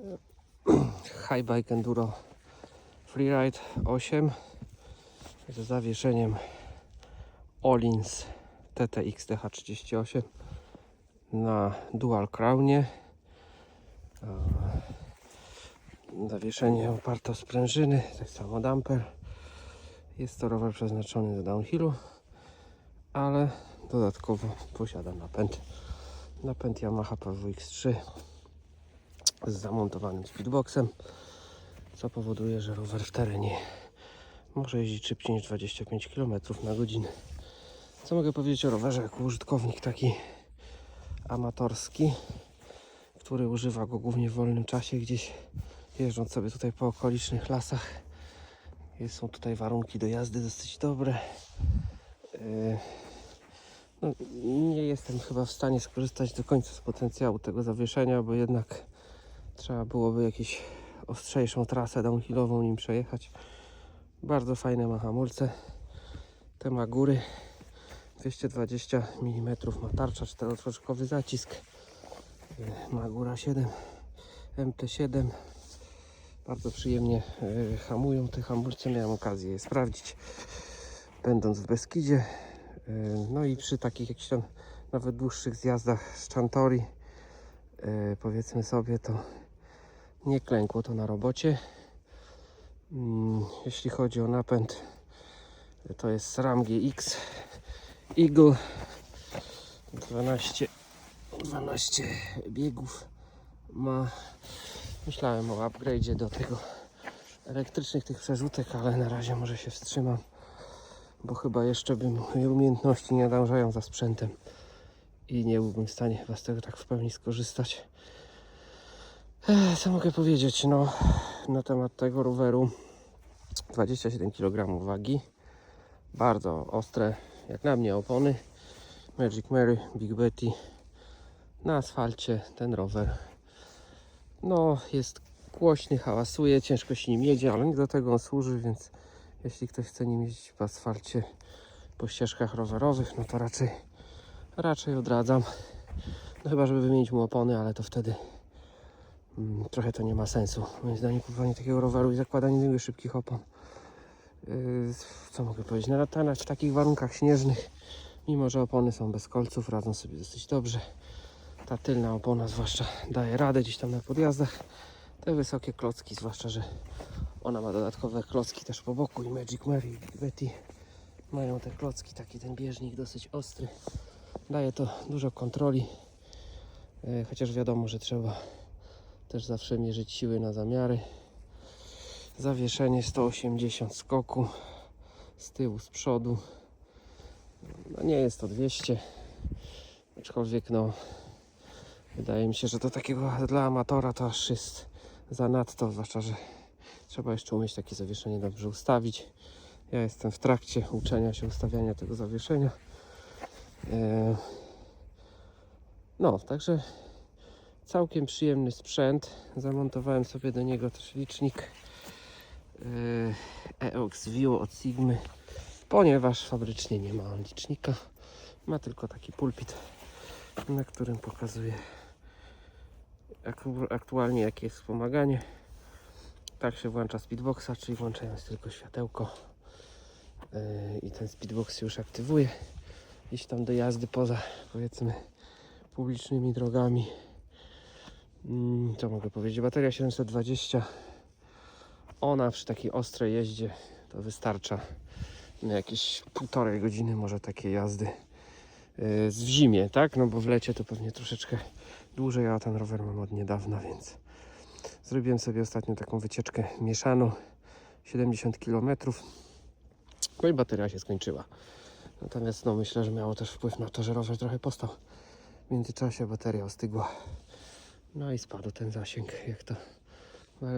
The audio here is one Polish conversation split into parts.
High Bike Enduro Freeride 8 z zawieszeniem Olins TTX TH38 na Dual Crownie. Zawieszenie oparte o sprężyny, tak samo damper. Jest to rower przeznaczony do downhillu, ale dodatkowo posiada napęd. Napęd Yamaha PWX3 z zamontowanym speedboxem, co powoduje, że rower w terenie może jeździć szybciej niż 25 km na godzinę. Co mogę powiedzieć o rowerze jako użytkownik taki amatorski, który używa go głównie w wolnym czasie, gdzieś jeżdżąc sobie tutaj po okolicznych lasach. Są tutaj warunki do jazdy dosyć dobre. Yy, No, nie jestem chyba w stanie skorzystać do końca z potencjału tego zawieszenia, bo jednak trzeba byłoby jakąś ostrzejszą trasę downhillową nim przejechać. Bardzo fajne ma hamulce. Te ma góry. 220 mm ma tarcza, czterotroczkowy zacisk. Ma góra 7, MT7. Bardzo przyjemnie yy, hamują te hamulce. Miałem okazję je sprawdzić, będąc w Beskidzie. Yy, No i przy takich jakichś tam nawet dłuższych zjazdach z Chantori, yy, powiedzmy sobie, to nie klękło to na robocie. Mm, Jeśli chodzi o napęd, to jest SRAM GX Eagle 12, 12 biegów ma. Myślałem o upgrade'zie do tego elektrycznych tych przerzutek, ale na razie może się wstrzymam, bo chyba jeszcze bym moje umiejętności nie nadążają za sprzętem i nie byłbym w stanie chyba z tego tak w pełni skorzystać. Co mogę powiedzieć? No, na temat tego roweru 27 kg wagi, bardzo ostre, jak na mnie opony Magic Mary, Big Betty na asfalcie ten rower no jest głośny, hałasuje, ciężko się nim jedzie, ale nie do tego on służy, więc jeśli ktoś chce nim jeździć po asfalcie, po ścieżkach rowerowych, no to raczej raczej odradzam. No chyba, żeby wymienić mu opony, ale to wtedy trochę to nie ma sensu. Moim zdaniem kupowanie takiego roweru i zakładanie niego szybkich opon. Yy, co mogę powiedzieć? Na latana w takich warunkach śnieżnych, mimo że opony są bez kolców, radzą sobie dosyć dobrze. Ta tylna opona zwłaszcza daje radę gdzieś tam na podjazdach. Te wysokie klocki, zwłaszcza, że ona ma dodatkowe klocki też po boku i Magic Mary i Betty mają te klocki, taki ten bieżnik dosyć ostry. Daje to dużo kontroli, e, chociaż wiadomo, że trzeba też zawsze mierzyć siły na zamiary. Zawieszenie 180 skoku z tyłu, z przodu. No nie jest to 200, aczkolwiek no wydaje mi się, że do takiego dla amatora to aż jest zanadto, zwłaszcza, że trzeba jeszcze umieć takie zawieszenie dobrze ustawić. Ja jestem w trakcie uczenia się ustawiania tego zawieszenia. E, No, także całkiem przyjemny sprzęt. Zamontowałem sobie do niego też licznik e, EOX View od Sigmy, ponieważ fabrycznie nie ma on licznika. Ma tylko taki pulpit, na którym pokazuje aktu- aktualnie jakie jest wspomaganie. Tak się włącza speedboxa, czyli włączając tylko światełko yy, i ten speedbox się już aktywuje. Gdzieś tam do jazdy poza powiedzmy publicznymi drogami. Mm, co mogę powiedzieć? Bateria 720. Ona przy takiej ostrej jeździe to wystarcza na jakieś półtorej godziny może takiej jazdy yy, w zimie, tak? No bo w lecie to pewnie troszeczkę dłużej, a ten rower mam od niedawna, więc zrobiłem sobie ostatnio taką wycieczkę mieszaną 70 km. No i bateria się skończyła. Natomiast no myślę, że miało też wpływ na to, że rower trochę postał. W międzyczasie bateria ostygła. No i spadł ten zasięg, jak to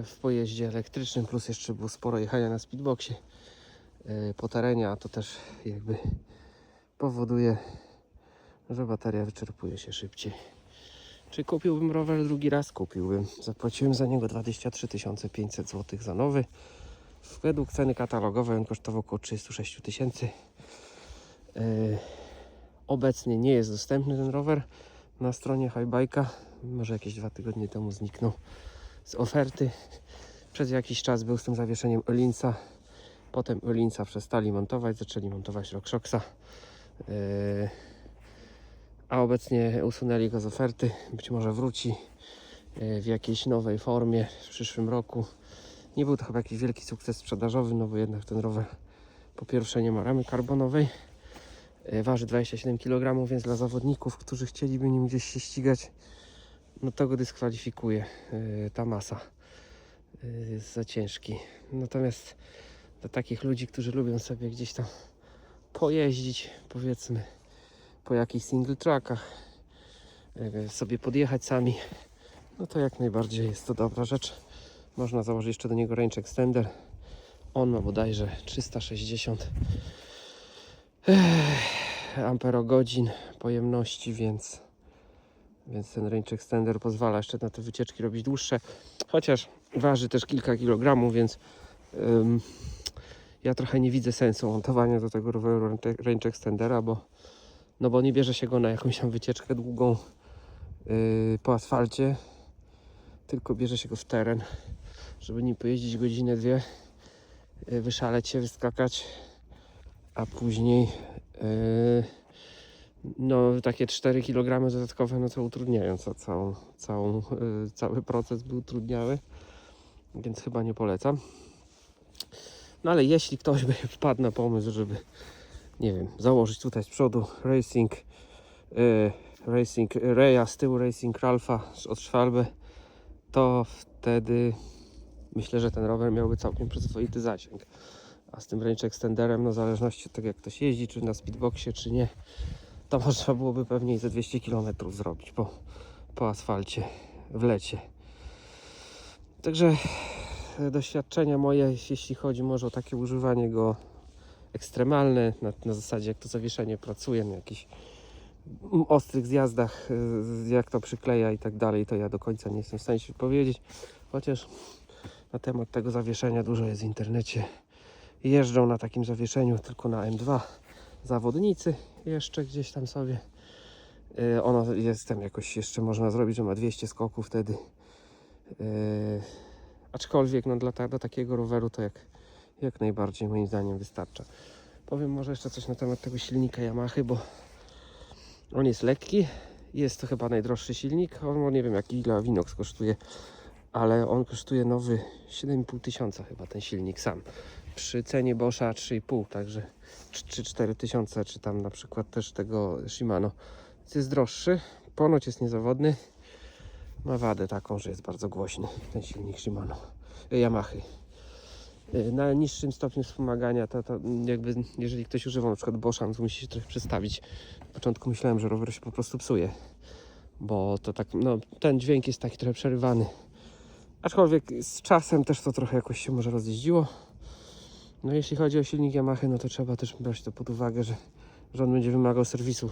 w pojeździe elektrycznym, plus jeszcze było sporo jechania na speedboxie yy, po terenie, a to też jakby powoduje, że bateria wyczerpuje się szybciej. Czy kupiłbym rower drugi raz? Kupiłbym. Zapłaciłem za niego 23 500 zł za nowy. Według ceny katalogowej on kosztował około 36 tysięcy. Yy, obecnie nie jest dostępny ten rower na stronie Highbike'a. Może jakieś dwa tygodnie temu zniknął z oferty. Przez jakiś czas był z tym zawieszeniem Olinca. Potem Olinca przestali montować, zaczęli montować RockShoxa. Yy, a obecnie usunęli go z oferty. Być może wróci yy, w jakiejś nowej formie w przyszłym roku. Nie był to chyba jakiś wielki sukces sprzedażowy, no bo jednak ten rower po pierwsze nie ma ramy karbonowej. Yy, Waży 27 kg, więc dla zawodników, którzy chcieliby nim gdzieś się ścigać, no to go dyskwalifikuje yy, ta masa. Jest za ciężki. Natomiast dla takich ludzi, którzy lubią sobie gdzieś tam pojeździć, powiedzmy, po jakichś single trackach, sobie podjechać sami, no to jak najbardziej jest to dobra rzecz. Można założyć jeszcze do niego range extender. On ma bodajże 360 amperogodzin pojemności, więc, więc ten range extender pozwala jeszcze na te wycieczki robić dłuższe. Chociaż waży też kilka kilogramów, więc ym, ja trochę nie widzę sensu montowania do tego roweru range- extendera, bo, no bo nie bierze się go na jakąś tam wycieczkę długą yy, po asfalcie, tylko bierze się go w teren, żeby nim pojeździć godzinę, dwie, yy, wyszaleć się, wyskakać, a później yy, no takie 4 kg dodatkowe, no to utrudniają ca- całą, całą, yy, cały proces by utrudniały, więc chyba nie polecam. No ale jeśli ktoś by wpadł na pomysł, żeby nie wiem, założyć tutaj z przodu Racing yy, Racing Reya, z tyłu Racing Ralfa od Schwalbe, to wtedy myślę, że ten rower miałby całkiem przyzwoity zasięg. A z tym range extenderem, no w zależności od tego jak ktoś jeździ, czy na speedboxie, czy nie, to można byłoby pewnie ze 200 km zrobić po, po asfalcie w lecie. Także e, doświadczenia moje, jeśli chodzi może o takie używanie go ekstremalne, na, na zasadzie jak to zawieszenie pracuje, na jakichś ostrych zjazdach, e, jak to przykleja i tak dalej, to ja do końca nie jestem w stanie się powiedzieć, chociaż na temat tego zawieszenia dużo jest w internecie. Jeżdżą na takim zawieszeniu tylko na M2 zawodnicy jeszcze gdzieś tam sobie. E, Ono jest tam jakoś jeszcze można zrobić, że ma 200 skoków wtedy. E, Aczkolwiek no, dla, ta, takiego roweru to jak, jak najbardziej moim zdaniem wystarcza. Powiem może jeszcze coś na temat tego silnika Yamaha, bo on jest lekki. Jest to chyba najdroższy silnik. On, nie wiem jaki ile Winox kosztuje, ale on kosztuje nowy 7,5 tysiąca chyba ten silnik sam. Przy cenie Boscha 3,5, także 3-4 tysiące, czy tam na przykład też tego Shimano. Jest droższy, ponoć jest niezawodny. Ma wadę taką, że jest bardzo głośny ten silnik Shimano, e, Yamaha. E, Na niższym stopniu wspomagania, to, to jakby jeżeli ktoś używa na przykład Boscha, no to musi się trochę przestawić. Na początku myślałem, że rower się po prostu psuje, bo to tak, no ten dźwięk jest taki trochę przerywany. Aczkolwiek z czasem też to trochę jakoś się może rozjeździło. No jeśli chodzi o silnik Yamaha, no to trzeba też brać to pod uwagę, że, że on będzie wymagał serwisu.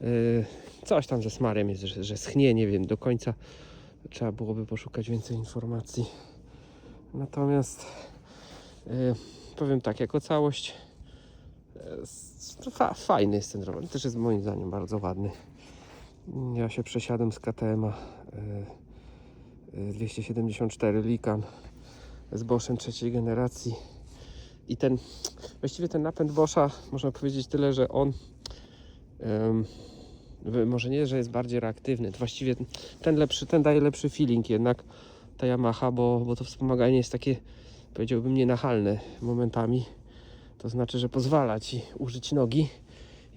Yy, coś tam ze smarem jest, że, że schnie, nie wiem do końca. Trzeba byłoby poszukać więcej informacji. Natomiast yy, powiem tak, jako całość yy, fa fajny jest ten rower. Też jest moim zdaniem bardzo ładny. Ja się przesiadłem z KTM-a yy, 274 Likan z Boschem trzeciej generacji. I ten, właściwie ten napęd Boscha, można powiedzieć tyle, że on wy- może nie, że jest bardziej reaktywny, to właściwie ten lepszy, ten daje lepszy feeling jednak ta Yamaha, bo, bo to wspomaganie jest takie, powiedziałbym, nienachalne momentami. To znaczy, że pozwala ci użyć nogi,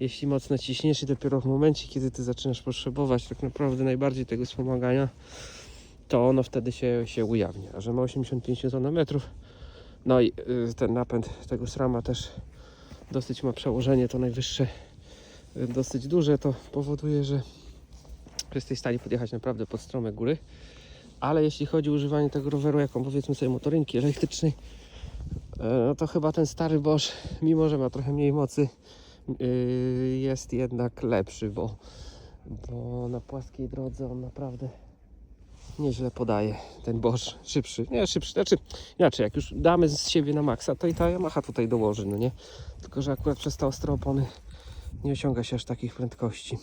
jeśli mocno ciśniesz i dopiero w momencie, kiedy ty zaczynasz potrzebować tak naprawdę najbardziej tego wspomagania, to ono wtedy się, się ujawnia. A że ma 85 Nm, no i y, ten napęd tego SRAMa też dosyć ma przełożenie to najwyższe, y, dosyć duże, to powoduje, że jesteś w stanie podjechać naprawdę pod strome góry. Ale jeśli chodzi o używanie tego roweru jako powiedzmy sobie motorynki elektrycznej, y, no to chyba ten stary Bosch, mimo że ma trochę mniej mocy, jest jednak lepszy, bo, bo na płaskiej drodze on naprawdę nieźle podaje ten Bosch szybszy. Nie, szybszy, znaczy inaczej, jak już damy z siebie na maksa, to i ta Yamaha tutaj dołoży, no nie? Tylko, że akurat przez te ostre opony nie osiąga się aż takich prędkości.